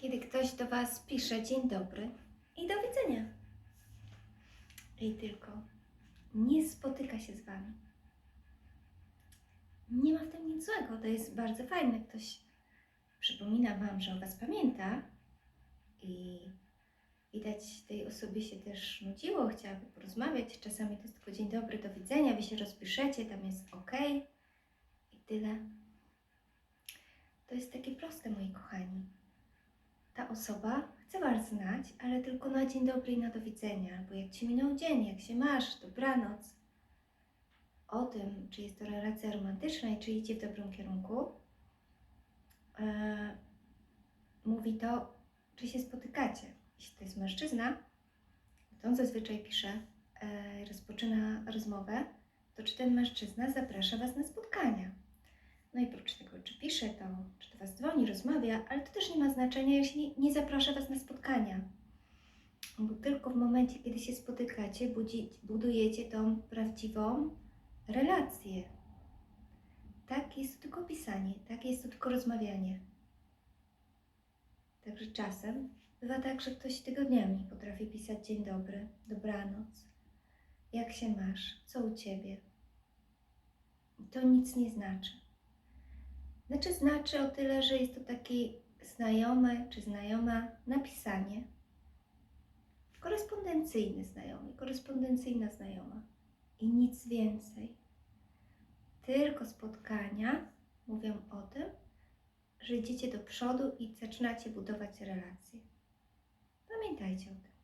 kiedy ktoś do Was pisze dzień dobry i do widzenia. I tylko nie spotyka się z Wami. Nie ma w tym nic złego, to jest bardzo fajne. Ktoś przypomina Wam, że o Was pamięta i widać tej osobie się też nudziło, chciałaby porozmawiać. Czasami to jest tylko dzień dobry, do widzenia, Wy się rozpiszecie, tam jest ok i tyle. To jest takie proste, moi kochani. Ta osoba chce Was znać, ale tylko na dzień dobry i na do widzenia, albo jak Ci minął dzień, jak się masz, dobranoc. O tym, czy jest to relacja romantyczna i czy idzie w dobrym kierunku, e, mówi to, czy się spotykacie. Jeśli to jest mężczyzna, to on zazwyczaj pisze, e, rozpoczyna rozmowę, to czy ten mężczyzna zaprasza Was na spotkania. No i oprócz tego, czy pisze to, czy do Was dzwoni, rozmawia, ale to też nie ma znaczenia, jeśli nie zaprasza Was na spotkania. Bo tylko w momencie, kiedy się spotykacie, budujecie tą prawdziwą relację. Tak jest to tylko pisanie, tak jest to tylko rozmawianie. Także czasem bywa tak, że ktoś tygodniami potrafi pisać dzień dobry, dobranoc, jak się masz, co u Ciebie. To nic nie znaczy. Znaczy, znaczy o tyle, że jest to taki znajomy czy znajoma napisanie. Korespondencyjny znajomy, korespondencyjna znajoma. I nic więcej. Tylko spotkania mówią o tym, że idziecie do przodu i zaczynacie budować relacje. Pamiętajcie o tym.